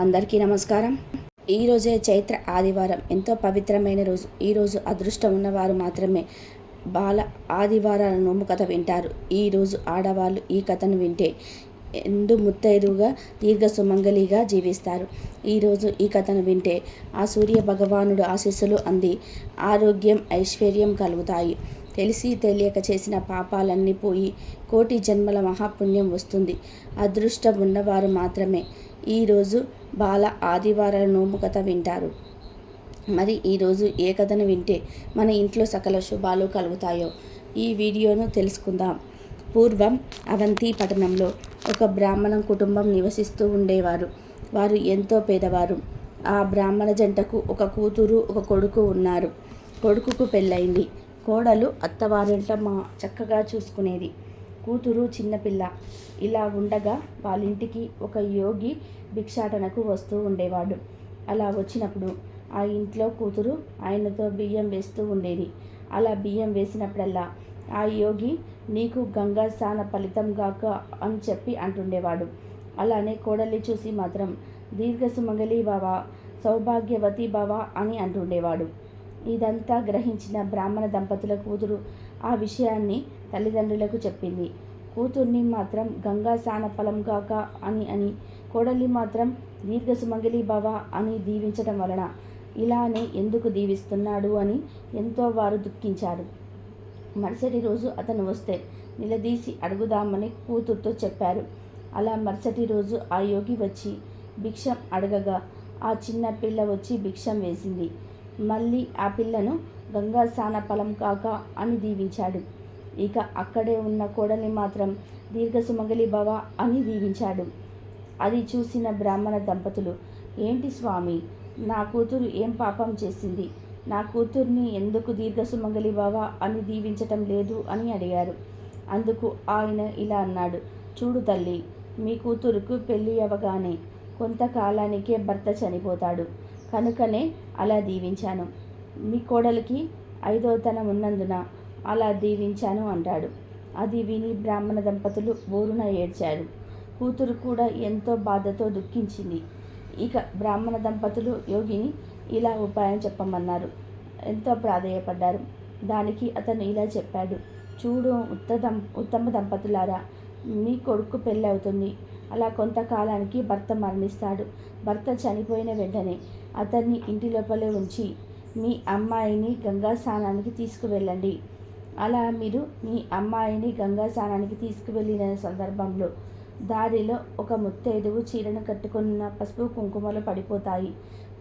అందరికీ నమస్కారం. ఈరోజే చైత్ర ఆదివారం. ఎంతో పవిత్రమైన రోజు. ఈరోజు అదృష్టం ఉన్నవారు మాత్రమే బాల ఆదివారాల నోము కథ వింటారు. ఈరోజు ఆడవాళ్ళు ఈ కథను వింటే ఎందు ముత్తైదుగా దీర్ఘ సుమంగళిగా జీవిస్తారు ఈరోజు ఈ కథను వింటే ఆ సూర్య భగవానుడు ఆశీస్సులు అంది. ఆరోగ్యం ఐశ్వర్యం కలుగుతాయి. తెలిసి తెలియక చేసిన పాపాలన్నీ పోయి కోటి జన్మల మహాపుణ్యం వస్తుంది. అదృష్టం ఉన్నవారు మాత్రమే ఈరోజు బాల ఆదివారాల నోము కథ వింటారు. మరి ఈరోజు ఏ కథను వింటే మన ఇంట్లో సకల శుభాలు కలుగుతాయో ఈ వీడియోను తెలుసుకుందాం. పూర్వం అవంతి పట్టణంలో ఒక బ్రాహ్మణ కుటుంబం నివసిస్తూ ఉండేవారు. వారు ఎంతో పేదవారు. ఆ బ్రాహ్మణ జంటకు ఒక కూతురు ఒక కొడుకు ఉన్నారు. కొడుకుకు పెళ్ళయింది. కోడలు అత్తవారింట మా చక్కగా చూసుకునేది. కూతురు చిన్నపిల్ల ఇలా ఉండగా వాళ్ళింటికి ఒక యోగి భిక్షాటనకు వస్తూ ఉండేవాడు. అలా వచ్చినప్పుడు ఆ ఇంట్లో కూతురు ఆయనతో బియ్యం వేస్తూ ఉండేది. అలా బియ్యం వేసినప్పుడల్లా ఆ యోగి నీకు గంగా స్నాన ఫలితం గాక అని చెప్పి అంటుండేవాడు. అలానే కోడల్ని చూసి మాత్రం దీర్ఘ సుమంగళి బావ సౌభాగ్యవతి బావ అని అంటుండేవాడు. ఇదంతా గ్రహించిన బ్రాహ్మణ దంపతుల కూతురు ఆ విషయాన్ని తల్లిదండ్రులకు చెప్పింది. కూతుర్ని మాత్రం గంగా స్నాన ఫలం కాక అని అని కోడలి మాత్రం దీర్ఘ సుమంగళి భవ అని దీవించడం వలన ఇలానే ఎందుకు దీవిస్తున్నాడు అని ఎంతో వారు దుఃఖించారు. మరుసటి రోజు అతను వస్తే నిలదీసి అడుగుదామని కూతురుతో చెప్పారు. అలా మరుసటి రోజు ఆ యోగి వచ్చి భిక్షం అడగగా ఆ చిన్న పిల్ల వచ్చి భిక్షం వేసింది. మళ్ళీ ఆ పిల్లను గంగా స్నాన ఫలం కాక అని దీవించాడు. ఇక అక్కడే ఉన్న కోడల్ని మాత్రం దీర్ఘ సుమంగలి భవ అని దీవించాడు. అది చూసిన బ్రాహ్మణ దంపతులు ఏంటి స్వామి నా కూతురు ఏం పాపం చేసింది? నా కూతుర్ని ఎందుకు దీర్ఘ సుమంగలి భవ అని దీవించటం లేదు అని అడిగారు. అందుకు ఆయన ఇలా అన్నాడు చూడు తల్లి మీ కూతురుకు పెళ్ళి అవ్వగానే కొంతకాలానికే భర్త చనిపోతాడు. కనుకనే అలా దీవించాను. మీ కోడలికి ఐదవతనం ఉన్నందున అలా దీవించాను అంటాడు. అది విని బ్రాహ్మణ దంపతులు బోరున ఏడ్చారు. కూతురు కూడా ఎంతో బాధతో దుఃఖించింది. ఇక బ్రాహ్మణ దంపతులు యోగిని ఇలా ఉపాయం చెప్పమన్నారు. ఎంతో ప్రాధేయపడ్డారు. దానికి అతను ఇలా చెప్పాడు. చూడు ఉత్తదం ఉత్తమ దంపతులారా మీ కొడుకు పెళ్ళి అవుతుంది. అలా కొంతకాలానికి భర్త మరణిస్తాడు. భర్త చనిపోయిన వెంటనే అతన్ని ఇంటి లోపలే ఉంచి మీ అమ్మాయిని గంగా స్నానానికి తీసుకువెళ్ళండి. అలా మీరు మీ అమ్మాయిని గంగా స్నానానికి తీసుకువెళ్ళిన సందర్భంలో దారిలో ఒక ముత్తైదువు చీరను కట్టుకున్న పసుపు కుంకుమలు పడిపోతాయి.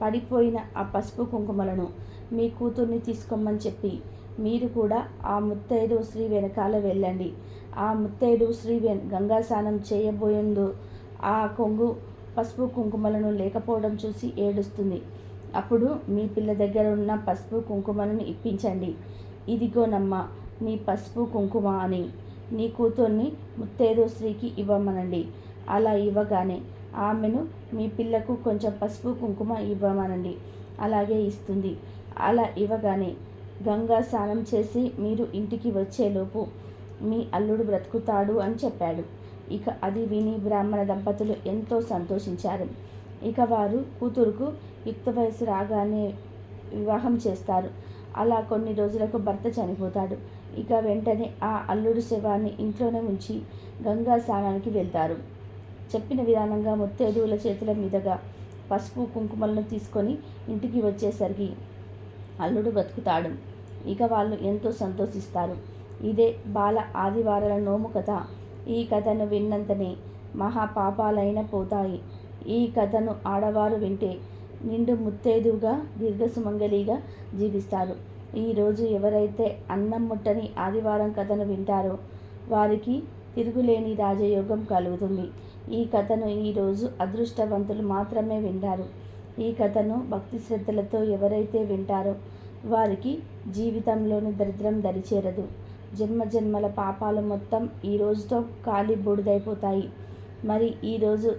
పడిపోయిన ఆ పసుపు కుంకుమలను మీ కూతుర్ని తీసుకోమని చెప్పి మీరు కూడా ఆ ముత్తైదువు శ్రీ వెనకాల వెళ్ళండి. ఆ ముత్తైదువు శ్రీ గంగా స్నానం చేయబోయేందు ఆ కొంగు పసుపు కుంకుమలను లేకపోవడం చూసి ఏడుస్తుంది. అప్పుడు మీ పిల్ల దగ్గర ఉన్న పసుపు కుంకుమలను ఇప్పించండి. ఇదిగోనమ్మ నీ పసుపు కుంకుమ అని. నీ కూతుర్ని ముత్తేదో స్త్రీకి ఇవ్వమనండి. అలా ఇవ్వగానే ఆమెను మీ పిల్లకు కొంచెం పసుపు కుంకుమ ఇవ్వమనండి. అలాగే ఇస్తుంది. అలా ఇవ్వగానే గంగా స్నానం చేసి మీరు ఇంటికి వచ్చేలోపు మీ అల్లుడు బ్రతుకుతాడు అని చెప్పాడు. ఇక అది విని బ్రాహ్మణ దంపతులు ఎంతో సంతోషించారు. ఇక వారు కూతురుకు యుక్త వయసు రాగానే వివాహం చేస్తారు. అలా కొన్ని రోజులకు భర్త చనిపోతాడు. ఇక వెంటనే ఆ అల్లుడు శవాన్ని ఇంట్లోనే ఉంచి గంగా స్నానానికి వెళ్తారు. చెప్పిన విధానంగా ముత్తేదువుల చేతుల మీదుగా పసుపు కుంకుమలను తీసుకొని ఇంటికి వచ్చేసరికి అల్లుడు బతుకుతాడు. ఇక వాళ్ళు ఎంతో సంతోషిస్తారు. ఇదే బాల ఆదివారాల నోము కథ. ఈ కథను విన్నంతనే మహాపాపాలైన పోతాయి. ఈ కథను ఆడవారు వింటే నిండు ముత్తైదువుగా దీర్ఘసుమంగళిగా జీవిస్తారు. ఈరోజు ఎవరైతే అన్నం ముట్టని ఆదివారం కథను వింటారో వారికి తిరుగులేని రాజయోగం కలుగుతుంది. ఈ కథను ఈరోజు అదృష్టవంతులు మాత్రమే వింటారు. ఈ కథను భక్తి శ్రద్ధలతో ఎవరైతే వింటారో వారికి జీవితంలోని దరిద్రం దరిచేరదు. జన్మ జన్మల పాపాలు మొత్తం ఈ రోజుతో ఖాళీ బూడిదైపోతాయి. మరి ఈరోజు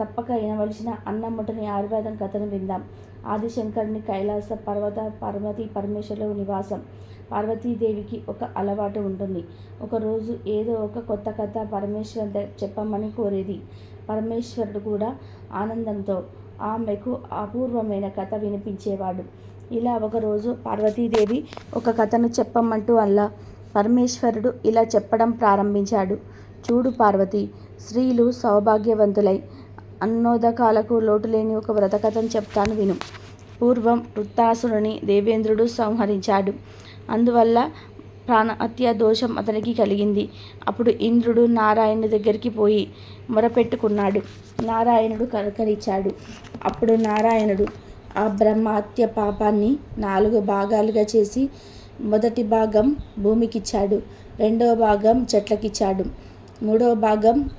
తప్పక వినవలసిన అన్నముటని ఆయుర్వేదం కథను విందాం. ఆదిశంకరుని కైలాస పర్వత పార్వతి పరమేశ్వరుల నివాసం. పార్వతీదేవికి ఒక అలవాటు ఉంటుంది. ఒకరోజు ఏదో ఒక కొత్త కథ పరమేశ్వర్ చెప్పమని కోరేది. పరమేశ్వరుడు కూడా ఆనందంతో ఆమెకు అపూర్వమైన కథ వినిపించేవాడు. ఇలా ఒకరోజు పార్వతీదేవి ఒక కథను చెప్పమంటూ అల్లా పరమేశ్వరుడు ఇలా చెప్పడం ప్రారంభించాడు. చూడు పార్వతి స్త్రీలు సౌభాగ్యవంతులై అన్నోదకాలకు లోటులేని ఒక వ్రతకథను చెప్తాను విను. పూర్వం వృత్తాసురుని దేవేంద్రుడు సంహరించాడు. అందువల్ల ప్రాణహత్య దోషం అతనికి కలిగింది. అప్పుడు ఇంద్రుడు నారాయణుడి దగ్గరికి పోయి మొరపెట్టుకున్నాడు. నారాయణుడు కనుకరిచ్చాడు అప్పుడు నారాయణుడు ఆ బ్రహ్మహత్య పాపాన్ని నాలుగు భాగాలుగా చేసి మొదటి భాగం భూమికిచ్చాడు. రెండవ భాగం చెట్లకిచ్చాడు. మూడవ భాగం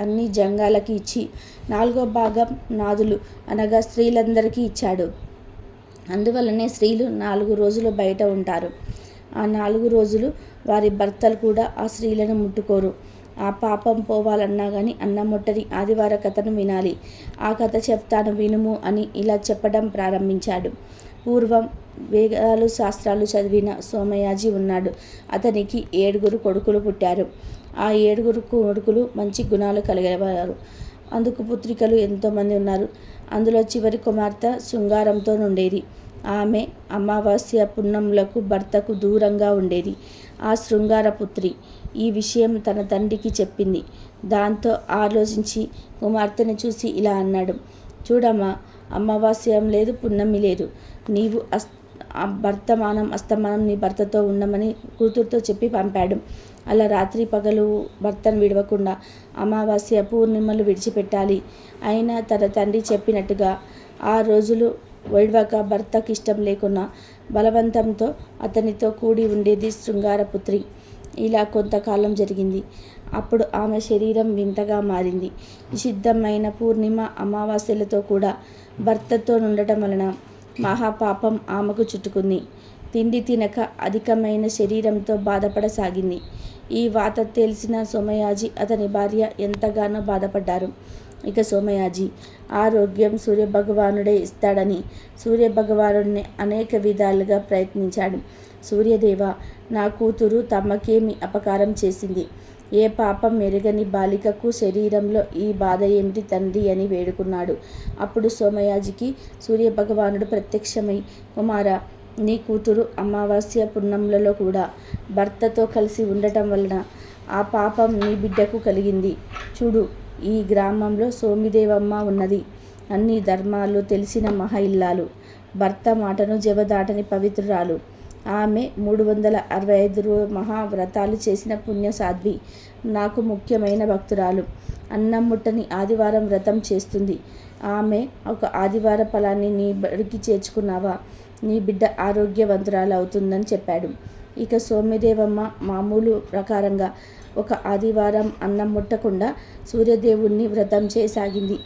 అన్ని జంగాలకి ఇచ్చి నాలుగో భాగం నాదులు అనగా స్త్రీలందరికీ ఇచ్చాడు. అందువల్లనే స్త్రీలు నాలుగు రోజులు బయట ఉంటారు. ఆ నాలుగు రోజులు వారి భర్తలు కూడా ఆ స్త్రీలను ముట్టుకోరు. ఆ పాపం పోవాలన్నా కానీ అన్నముట్టని ఆదివార కథను వినాలి. ఆ కథ చెప్తాను వినుము అని ఇలా చెప్పడం ప్రారంభించాడు. పూర్వం వేదాలు శాస్త్రాలు చదివిన సోమయాజి ఉన్నాడు. అతనికి ఏడుగురు కొడుకులు పుట్టారు. ఆ ఏడుగురు కొడుకులు మంచి గుణాలు కలిగేవారు అందుకు పుత్రికలు ఎంతోమంది ఉన్నారు. అందులో చివరి కుమార్తె శృంగారంతో ఉండేది ఆమె అమావాస్య పున్నములకు భర్తకు దూరంగా ఉండేది. ఆ శృంగార పుత్రి ఈ విషయం తన తండ్రికి చెప్పింది. దాంతో ఆలోచించి కుమార్తెను చూసి ఇలా అన్నాడు. చూడమ్మా అమావాస్యం లేదు పున్నమి లేదు. నీవు అస్ భర్తమానం అస్తమానం నీ భర్తతో ఉండమని కూతురుతో చెప్పి పంపాడు. అలా రాత్రి పగలు భర్తను విడవకుండా అమావాస్య పూర్ణిమలు విడిచిపెట్టాలి. అయినా తన తండ్రి చెప్పినట్టుగా ఆ రోజులు విడవక భర్తకి ఇష్టం లేకున్నా బలవంతంతో అతనితో కూడి ఉండేది శృంగారపుత్రి. ఇలా కొంతకాలం జరిగింది. అప్పుడు ఆమె శరీరం వింతగా మారింది. నిషిద్ధమైన పూర్ణిమ అమావాస్యలతో కూడా భర్తతో ఉండటం వలన మహాపాపం ఆమెకు చుట్టుకుంది. తిండి తినక అధికమైన శరీరంతో బాధపడసాగింది. ఈ వాత తెలిసిన సోమయాజి అతని భార్య ఎంతగానో బాధపడ్డారు. ఇక సోమయాజి ఆరోగ్యం సూర్యభగవానుడే ఇస్తాడని సూర్యభగవానుడిని అనేక విధాలుగా ప్రయత్నించాడు. సూర్యదేవ నా కూతురు తమకేమి అపకారం చేసింది? ఏ పాపం మెరుగని బాలికకు శరీరంలో ఈ బాధ ఏమిటి తండ్రి అని వేడుకున్నాడు. అప్పుడు సోమయాజికి సూర్యభగవానుడు ప్రత్యక్షమై కుమార నీ కూతురు అమావాస్య పున్నములలో కూడా భర్తతో కలిసి ఉండటం వలన ఆ పాపం నీ బిడ్డకు కలిగింది. చూడు ఈ గ్రామంలో సోమిదేవమ్మ ఉన్నది. అన్ని ధర్మాలు తెలిసిన మహా ఇల్లాలు భర్త మాటను జవదాటని పవిత్రురాలు. ఆమె మూడు వందల అరవై ఐదు మహావ్రతాలు చేసిన పుణ్యసాధ్వి. నాకు ముఖ్యమైన భక్తురాలు. అన్నం ముట్టని ఆదివారం వ్రతం చేస్తుంది. ఆమె ఒక ఆదివార ఫలాన్ని నీ బడికి చేర్చుకున్నావా? నీ బిడ్డ ఆరోగ్యవంతురాలు అవుతుందని చెప్పాడు. ఇక సోమ్యదేవమ్మ మామూలు ప్రకారంగా ఒక ఆదివారం అన్నం ముట్టకుండా సూర్యదేవుణ్ణి వ్రతం చేయసాగింది.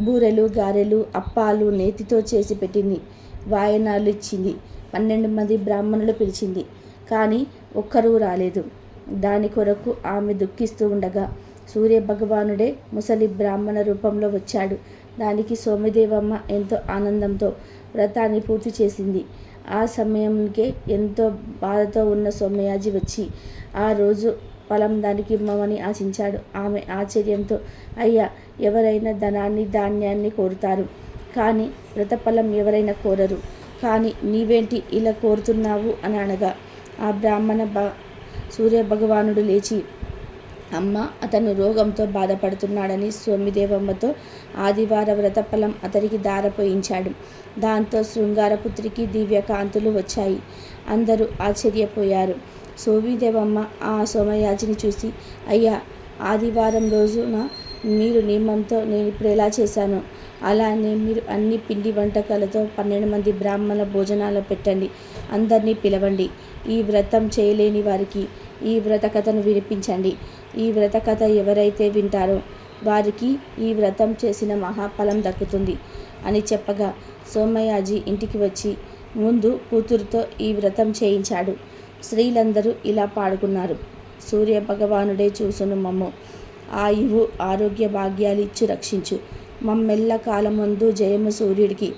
బూరెలు గారెలు అప్పాలు నేతితో చేసి పెట్టింది. వాయనాలు ఇచ్చింది. పన్నెండు మంది బ్రాహ్మణులు పిలిచింది. కానీ ఒక్కరూ రాలేదు. దాని కొరకు ఆమె దుఃఖిస్తూ ఉండగా సూర్య భగవానుడే ముసలి బ్రాహ్మణ రూపంలో వచ్చాడు. దానికి సోమదేవమ్మ ఎంతో ఆనందంతో వ్రతాన్ని పూర్తి చేసింది. ఆ సమయంకే ఎంతో బాధతో ఉన్న సోమయాజి వచ్చి ఆ రోజు ఫలం దానికి ఇమ్మమని ఆశించాడు. ఆమె ఆశ్చర్యంతో అయ్యా ఎవరైనా ధనాన్ని ధాన్యాన్ని కోరుతారు. కానీ వ్రతఫలం ఎవరైనా కోరరు. కానీ నీవేంటి ఇలా కోరుతున్నావు అని అనగా ఆ బ్రాహ్మణ బ సూర్య భగవానుడు లేచి అమ్మ అతను రోగంతో బాధపడుతున్నాడని సోమిదేవమ్మతో ఆదివార వ్రతఫలం అతనికి దారపోయించాడు దాంతో శృంగారపుత్రికి దివ్యకాంతులు వచ్చాయి. అందరూ ఆశ్చర్యపోయారు. సోమిదేవమ్మ ఆ సోమయాజిని చూసి అయ్యా ఆదివారం రోజున మీరు నియమంతో నేను ఇప్పుడు ఎలా చేశాను? అలానే మీరు అన్ని పిండి వంటకాలతో పన్నెండు మంది బ్రాహ్మణ భోజనాలు పెట్టండి. అందరినీ పిలవండి. ఈ వ్రతం చేయలేని వారికి ఈ వ్రత కథను వినిపించండి. ఈ వ్రత కథ ఎవరైతే వింటారో వారికి ఈ వ్రతం చేసిన మహాఫలం దక్కుతుంది అని చెప్పగా సోమయాజీ ఇంటికి వచ్చి ముందు కూతురుతో ఈ వ్రతం చేయించాడు. స్త్రీలందరూ ఇలా పాడుకున్నారు. సూర్య భగవానుడే చూసును మమ్ము. ఆయువు ఆరోగ్య భాగ్యాలు ఇచ్చి రక్షించు. మమ్మెల్ల కాలమందు జయము సూర్యుడికి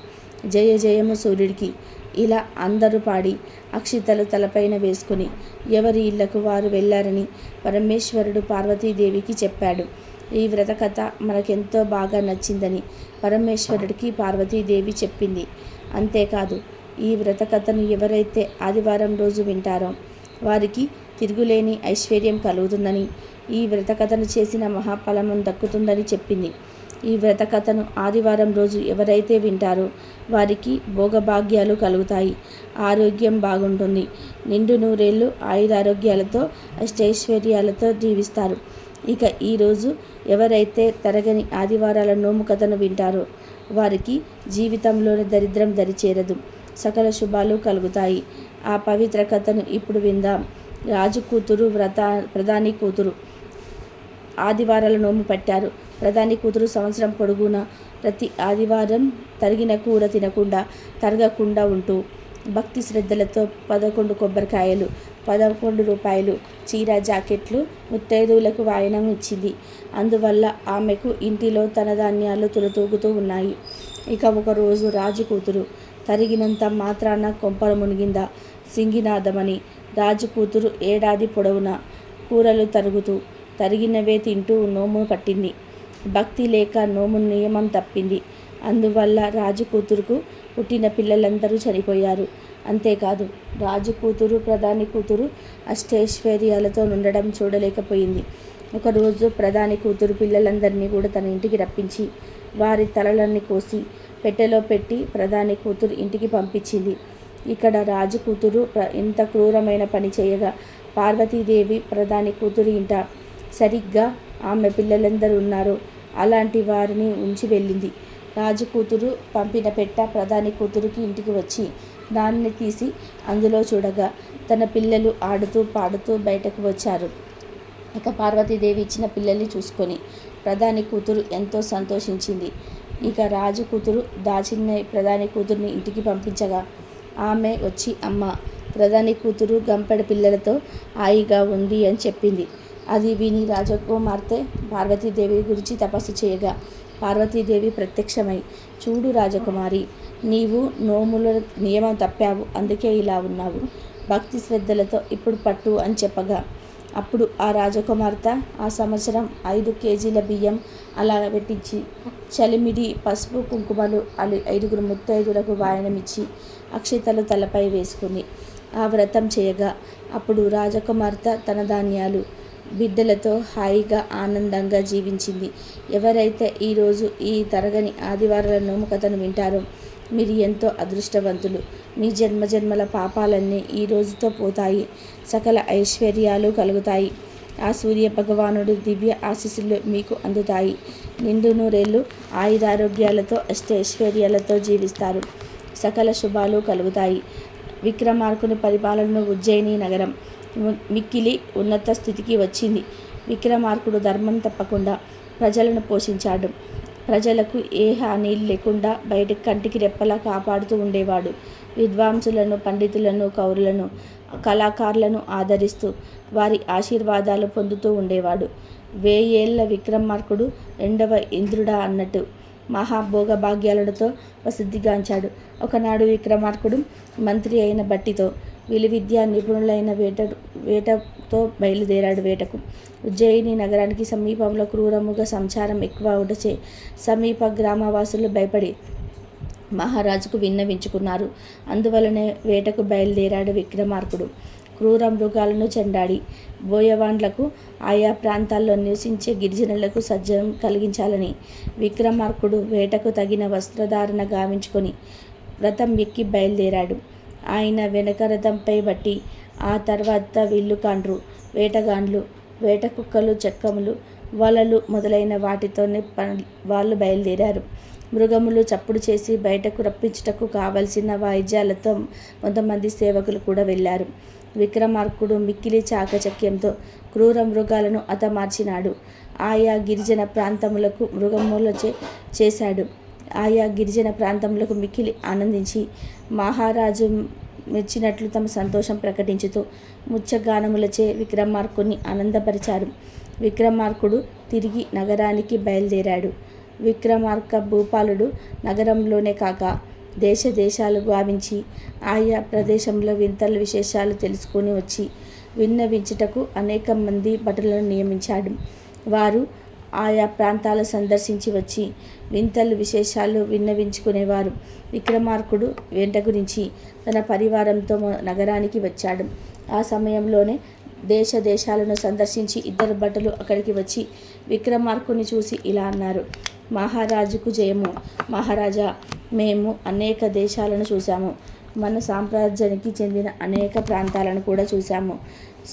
జయ జయము సూర్యుడికి. ఇలా అందరూ పాడి అక్షితలు తలపైన వేసుకుని ఎవరి ఇళ్ళకు వారు వెళ్ళారని పరమేశ్వరుడు పార్వతీదేవికి చెప్పాడు. ఈ వ్రత కథ మనకెంతో బాగా నచ్చిందని పరమేశ్వరుడికి పార్వతీదేవి చెప్పింది. అంతేకాదు ఈ వ్రత కథను ఎవరైతే ఆదివారం రోజు వింటారో వారికి తిరుగులేని ఐశ్వర్యం కలుగుతుందని ఈ వ్రత కథను చేసిన మహాఫలము దక్కుతుందని చెప్పింది. ఈ వ్రత కథను ఆదివారం రోజు ఎవరైతే వింటారో వారికి భోగభాగ్యాలు కలుగుతాయి. ఆరోగ్యం బాగుంటుంది. నిండు నూరేళ్ళు ఆయుధారోగ్యాలతో అష్టైశ్వర్యాలతో జీవిస్తారు. ఇక ఈరోజు ఎవరైతే తరగని ఆదివారాల నోము కథను వింటారో వారికి జీవితంలోని దరిద్రం దరిచేరదు. సకల శుభాలు కలుగుతాయి. ఆ పవిత్ర కథను ఇప్పుడు విందాం. రాజు కూతురు వ్రత ప్రధాని కూతురు. ఆదివారాల నోము పట్టారు. ప్రధాని కూతురు సంవత్సరం పొడుగునా ప్రతి ఆదివారం తరిగిన కూర తినకుండా తరగకుండా ఉంటూ భక్తి శ్రద్ధలతో పదకొండు కొబ్బరికాయలు పదకొండు రూపాయలు చీర జాకెట్లు ముత్తైదువులకు వాయనం ఇచ్చింది. అందువల్ల ఆమెకు ఇంటిలో తన ధాన్యాలు తులతూగుతూ ఉన్నాయి. ఇక ఒకరోజు రాజు కూతురు తరిగినంత మాత్రాన కొంపలు మునిగిందా? సింగినాదమని రాజు కూతురు ఏడాది పొడవునా కూరలు తరుగుతూ తరిగినవే తింటూ నోము పట్టింది. భక్తి లేక నోము నియమం తప్పింది. అందువల్ల రాజు కూతురుకు పుట్టిన పిల్లలందరూ చనిపోయారు. అంతేకాదు రాజు కూతురు ప్రధాని కూతురు అష్టైశ్వర్యాలతో ఉండడం చూడలేకపోయింది. ఒకరోజు ప్రధాని కూతురు పిల్లలందరినీ కూడా తన ఇంటికి రప్పించి వారి తలలన్నీ కోసి పెట్టెలో పెట్టి ప్రధాని కూతురు ఇంటికి పంపించింది. ఇక్కడ రాజు కూతురు ఇంత క్రూరమైన పని చేయగా పార్వతీదేవి ప్రధాని కూతురు ఇంట సరిగ్గా ఆమె పిల్లలందరూ ఉన్నారు. అలాంటి వారిని ఉంచి వెళ్ళింది. రాజు కూతురు పంపిన పెట్ట ప్రధాని కూతురుకి ఇంటికి వచ్చి దాన్ని తీసి అందులో చూడగా తన పిల్లలు ఆడుతూ పాడుతూ బయటకు వచ్చారు. ఇక పార్వతీదేవి ఇచ్చిన పిల్లల్ని చూసుకొని ప్రధాని కూతురు ఎంతో సంతోషించింది. ఇక రాజు కూతురు దాచిన ప్రధాని కూతుర్ని ఇంటికి పంపించగా ఆమె వచ్చి అమ్మ ప్రధాని కూతురు గంపెడ పిల్లలతో హాయిగా ఉంది అని చెప్పింది. అది విని రాజకుమార్తె పార్వతీదేవి గురించి తపస్సు చేయగా పార్వతీదేవి ప్రత్యక్షమై చూడు రాజకుమారి నీవు నోముల నియమం తప్పావు అందుకే ఇలా ఉన్నావు. భక్తి శ్రద్ధలతో ఇప్పుడు పట్టు అని చెప్పగా అప్పుడు ఆ రాజకుమార్తె ఆ సంవత్సరం ఐదు కేజీల బియ్యం అలా పెట్టించి చలిమిడి పసుపు కుంకుమలు అలి ఐదుగురు ముత్తైదులకు వాయనమిచ్చి అక్షితలు తలపై వేసుకుని ఆ వ్రతం చేయగా అప్పుడు రాజకుమార్తె తన ధాన్యాలు బిడ్డలతో హాయిగా ఆనందంగా జీవించింది. ఎవరైతే ఈరోజు ఈ తరగని ఆదివారాల నోము కథను వింటారో మీరు ఎంతో అదృష్టవంతులు. మీ జన్మజన్మల పాపాలన్నీ ఈ రోజుతో పోతాయి. సకల ఐశ్వర్యాలు కలుగుతాయి. ఆ సూర్య భగవానుడి దివ్య ఆశీస్సులు మీకు అందుతాయి. నిండు నూరేళ్ళు ఆయురారోగ్యాలతో అష్టైశ్వర్యాలతో జీవిస్తారు. సకల శుభాలు కలుగుతాయి. విక్రమార్కుని పరిపాలనను ఉజ్జయిని నగరం. మిక్కిలి ఉన్నత స్థితికి వచ్చింది. విక్రమార్కుడు ధర్మం తప్పకుండా ప్రజలను పోషించాడు. ప్రజలకు ఏ హాని లేకుండా బయట కంటికి రెప్పలా కాపాడుతూ ఉండేవాడు. విద్వాంసులను పండితులను కౌరులను కళాకారులను ఆదరిస్తూ వారి ఆశీర్వాదాలు పొందుతూ ఉండేవాడు. వేయేళ్ళ విక్రమార్కుడు రెండవ ఇంద్రుడా అన్నట్టు మహాభోగ భాగ్యాలతో ప్రసిద్ధిగాంచాడు. ఒకనాడు విక్రమార్కుడు మంత్రి అయిన బట్టితో విలువిద్యా నిపుణులైన వేట వేటతో బయలుదేరాడు వేటకు. ఉజ్జయిని నగరానికి సమీపంలో క్రూరముగా సంచారం ఎక్కువ ఉండచే సమీప గ్రామవాసులు భయపడి మహారాజుకు విన్నవించుకున్నారు. అందువలనే వేటకు బయలుదేరాడు విక్రమార్కుడు. క్రూర మృగాలను చెండాడి. బోయవాండ్లకు ఆయా ప్రాంతాల్లో నివసించే గిరిజనులకు సజ్జం కలిగించాలని విక్రమార్కుడు వేటకు తగిన వస్త్రధారణ గావించుకొని వ్రతం ఎక్కి బయలుదేరాడు. ఆయన వెనక రథంపై బట్టి ఆ తర్వాత విల్లుకాండ్రు వేటగాండ్లు వేట కుక్కలు చెక్కములు వలలు మొదలైన వాటితోనే వాళ్ళు బయలుదేరారు. మృగములు చప్పుడు చేసి బయటకు రప్పించుటకు కావలసిన వాయిద్యాలతో కొంతమంది సేవకులు కూడా వెళ్ళారు. విక్రమార్కుడు మిక్కిలి చాకచక్యంతో క్రూర మృగాలను అతమార్చినాడు ఆయా గిరిజన ప్రాంతములకు మృగములచే చేశాడు. ఆయా గిరిజన ప్రాంతంలో మిక్కిలి ఆనందించి మహారాజు మెచ్చినట్లు తమ సంతోషం ప్రకటించుతూ ముచ్చగానములచే విక్రమార్కుని ఆనందపరిచారు. విక్రమార్కుడు తిరిగి నగరానికి బయలుదేరాడు. విక్రమార్క భూపాలుడు నగరంలోనే కాక దేశ దేశాలు గావించి ఆయా ప్రదేశంలో వింతల విశేషాలు తెలుసుకొని వచ్చి విన్నవించుటకు అనేక మంది భటులను నియమించాడు. వారు ఆయా ప్రాంతాలు సందర్శించి వచ్చి వింతలు విశేషాలు విన్నవించుకునేవారు. విక్రమార్కుడు వెంట గురించి తన పరివారంతో నగరానికి వచ్చాడు. ఆ సమయంలోనే దేశ దేశాలను సందర్శించి ఇద్దరు భటులు అక్కడికి వచ్చి విక్రమార్కుని చూసి ఇలా అన్నారు. మహారాజుకు జయము మహారాజా మేము అనేక దేశాలను చూసాము మన సామ్రాజ్యానికి చెందిన అనేక ప్రాంతాలను కూడా చూసాము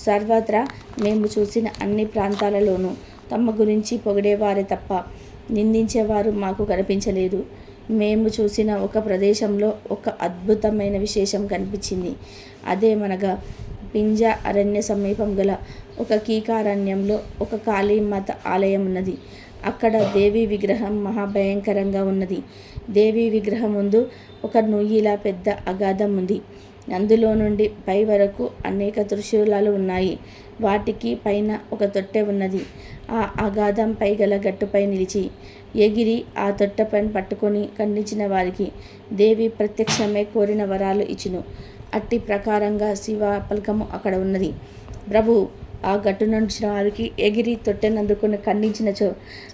సర్వత్రా మేము చూసిన అన్ని ప్రాంతాలలోనూ తమ గురించి పొగిడేవారే తప్ప నిందించేవారు మాకు కనిపించలేదు. మేము చూసిన ఒక ప్రదేశంలో ఒక అద్భుతమైన విశేషం కనిపించింది. అదేమనగా పింజా అరణ్య సమీపం గల ఒక కీకారణ్యంలో ఒక కాళీమాత ఆలయం ఉన్నది. అక్కడ దేవి విగ్రహం మహాభయంకరంగా ఉన్నది. దేవి విగ్రహం ముందు ఒక నుయ్యిలా పెద్ద అగాధం ఉంది. అందులో నుండి పై వరకు అనేక త్రిశూలాలు ఉన్నాయి. వాటికి పైన ఒక తొట్టె ఉన్నది. ఆ అగాధం పై గల గట్టుపై నిలిచి ఎగిరి ఆ తొట్టపైన పట్టుకొని ఖండించిన వారికి దేవి ప్రత్యక్షమే కోరిన వరాలు ఇచ్చును. అట్టి ప్రకారంగా శివ పలకము అక్కడ ఉన్నది. ప్రభు ఆ గట్టు నడిచిన వారికి ఎగిరి తొట్టెనందుకుని ఖండించినచో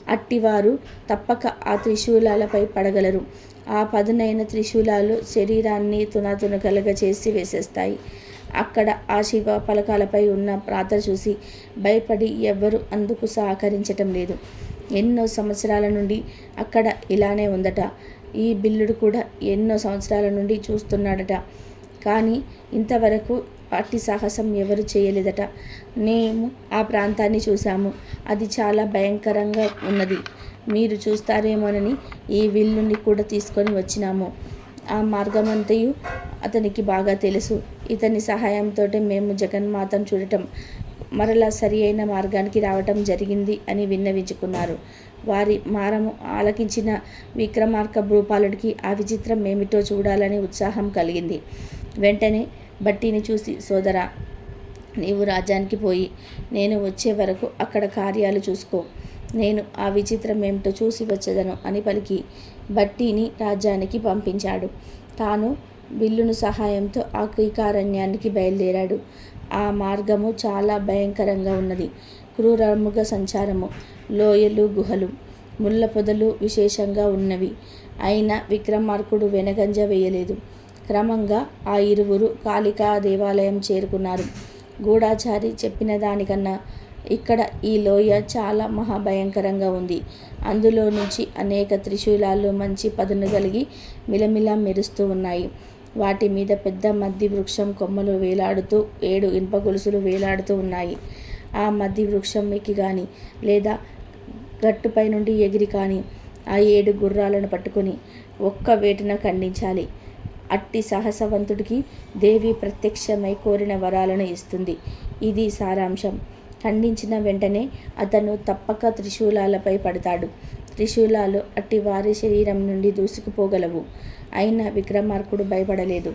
అట్టివారు తప్పక ఆ త్రిశూలాలపై పడగలరు. ఆ పదునైన త్రిశూలాలు శరీరాన్ని తునాతునకలుగా చేసి వేసేస్తాయి. అక్కడ ఆ శివ పలకాలపై ఉన్న ప్రార్థన చూసి భయపడి ఎవ్వరు అందుకు సహకరించటం లేదు. ఎన్నో సంవత్సరాల నుండి అక్కడ ఇలానే ఉందట. ఈ బిల్లుడు కూడా ఎన్నో సంవత్సరాల నుండి చూస్తున్నాడట. కానీ ఇంతవరకు అట్టి సాహసం ఎవరు చేయలేదట. మేము ఆ ప్రాంతాన్ని చూసాము అది చాలా భయంకరంగా ఉన్నది. మీరు చూస్తారేమోనని ఈ విల్లుని కూడా తీసుకొని వచ్చినాము. ఆ మార్గమంతయు అతనికి బాగా తెలుసు. ఇతని సహాయంతో మేము జగన్మాతను చూడటం మరలా సరి అయిన మార్గానికి రావటం జరిగింది అని విన్నవించుకున్నారు. వారి మారము ఆలకించిన విక్రమార్క భూపాలుడికి ఆ విచిత్రం ఏమిటో చూడాలని ఉత్సాహం కలిగింది. వెంటనే బట్టిని చూసి సోదరా నీవు రాజ్యానికి పోయి నేను వచ్చే వరకు అక్కడ కార్యాలు చూసుకో. నేను ఆ విచిత్రం ఏమిటో చూసి వచ్చేదను అని పలికి భట్టీని రాజ్యానికి పంపించాడు. తాను బిల్లును సహాయంతో ఆ కీకారణ్యానికి బయలుదేరాడు. ఆ మార్గము చాలా భయంకరంగా ఉన్నది. క్రూరముగ సంచారము లోయలు గుహలు ముళ్ళ పొదలు విశేషంగా ఉన్నవి. అయినా విక్రమార్కుడు వెనగంజ వేయలేదు. క్రమంగా ఆ ఇరువురు కాళికా దేవాలయం చేరుకున్నారు. గూఢాచారి చెప్పిన దానికన్నా ఇక్కడ ఈ లోయ చాలా మహాభయంకరంగా ఉంది. అందులో నుంచి అనేక త్రిశూలాలు మంచి పదును కలిగి మిలమిలా మెరుస్తూ ఉన్నాయి. వాటి మీద పెద్ద మద్ది వృక్షం కొమ్మలు వేలాడుతూ ఏడు ఇనుప గొలుసులు వేలాడుతూ ఉన్నాయి. ఆ మద్ది వృక్షం ఎక్కి కానీ లేదా గట్టుపై నుండి ఎగిరి కానీ ఆ ఏడు గుర్రాలను పట్టుకొని ఒక్క వేటన ఖండించాలి. అట్టి సాహసవంతుడికి దేవి ప్రత్యక్షమై కోరిన వరాలను ఇస్తుంది. ఇది సారాంశం. ఖండించిన వెంటనే అతను తప్పక త్రిశూలాలపై పడతాడు. త్రిశూలాలు అట్టి వారి శరీరం నుండి దూసుకుపోగలవు. అయినా విక్రమార్కుడు భయపడలేదు.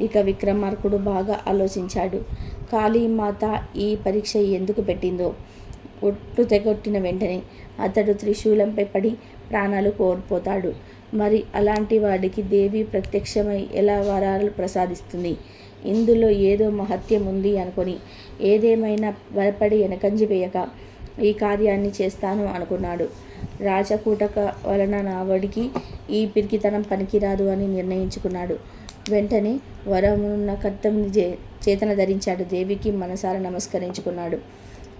ఇక విక్రమార్కుడు బాగా ఆలోచించాడు. కాళీమాత ఈ పరీక్ష ఎందుకు పెట్టిందో? ఒట్టు తెగొట్టిన వెంటనే అతడు త్రిశూలంపై పడి ప్రాణాలు కోల్పోతాడు. మరి అలాంటి వాడికి దేవి ప్రత్యక్షమై ఎలా వరాలు ప్రసాదిస్తుంది? ఇందులో ఏదో మహత్యం ఉంది అనుకొని ఏదేమైనా భయపడి వెనకంజి వేయక ఈ కార్యాన్ని చేస్తాను అనుకున్నాడు. రాజకూటక వలన నావడికి ఈ పిరికితనం పనికిరాదు అని నిర్ణయించుకున్నాడు. వెంటనే వరమున్న కర్తం చేతన ధరించాడు. దేవికి మనసారా నమస్కరించుకున్నాడు.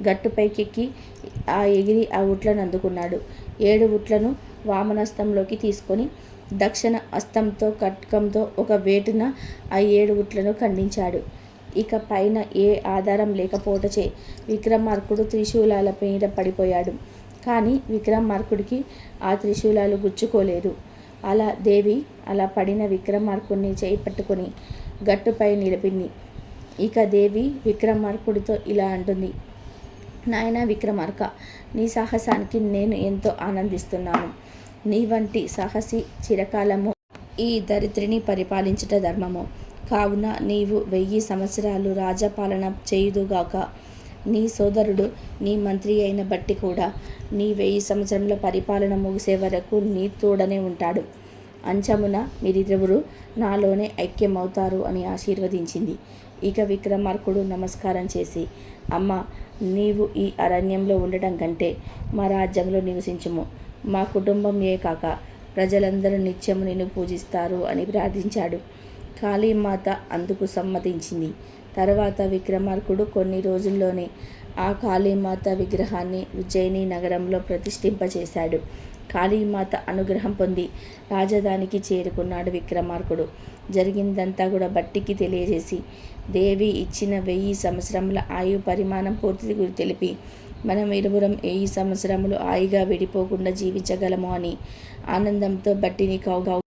గట్టుపైకెక్కి ఆ ఎగిరి ఆ ఉట్లను అందుకున్నాడు. ఏడు ఉట్లను వామనస్తంలోకి తీసుకొని దక్షిణ హస్తంతో కట్కంతో ఒక వేటున ఆ ఏడు ఖండించాడు. ఇక పైన ఏ ఆధారం లేకపోవటచే విక్రమార్కుడు త్రిశూలాల మీద పడిపోయాడు. కానీ విక్రమార్కుడికి ఆ త్రిశూలాలు గుచ్చుకోలేదు. అలా దేవి అలా పడిన విక్రమార్కుడిని చేయి పట్టుకొని గట్టుపై నిలిపింది. ఇక దేవి విక్రమార్కుడితో ఇలా అంటుంది. నాయన విక్రమార్క నీ సాహసానికి నేను ఎంతో ఆనందిస్తున్నాను. నీ వంటి సాహసి చిరకాలము ఈ దరిద్రిని పరిపాలించుట ధర్మము. కావున నీవు వెయ్యి సంవత్సరాలు రాజపాలన చేయుదుగాక నీ సోదరుడు నీ మంత్రి అయిన బట్టి కూడా నీ వెయ్యి సంవత్సరంలో పరిపాలన ముగిసే వరకు నీ తోడనే ఉంటాడు. అంచమున మీరిరువురు నాలోనే ఐక్యమవుతారు అని ఆశీర్వదించింది. ఇక విక్రమార్కుడు నమస్కారం చేసి అమ్మ నీవు ఈ అరణ్యంలో ఉండటం కంటే మా రాజ్యంలో నివసించుము. మా కుటుంబం ఏ కాక ప్రజలందరూ నిత్యము నిన్ను పూజిస్తారు అని ప్రార్థించాడు. కాళీమాత అందుకు సమ్మతించింది. తర్వాత విక్రమార్కుడు కొన్ని రోజుల్లోనే ఆ కాళీమాత విగ్రహాన్ని ఉజ్జయిని నగరంలో ప్రతిష్ఠింపచేశాడు. కాళీమాత అనుగ్రహం పొంది రాజధానికి చేరుకున్నాడు విక్రమార్కుడు. జరిగిందంతా కూడా బట్టికి తెలియజేసి దేవి ఇచ్చిన వెయ్యి సంవత్సరముల ఆయు పరిమాణం పూర్తి తెలిపి మనం ఇరువురం ఏ సంవత్సరములు హాయిగా విడిపోకుండా జీవించగలము అని ఆనందంతో బట్టిని కౌ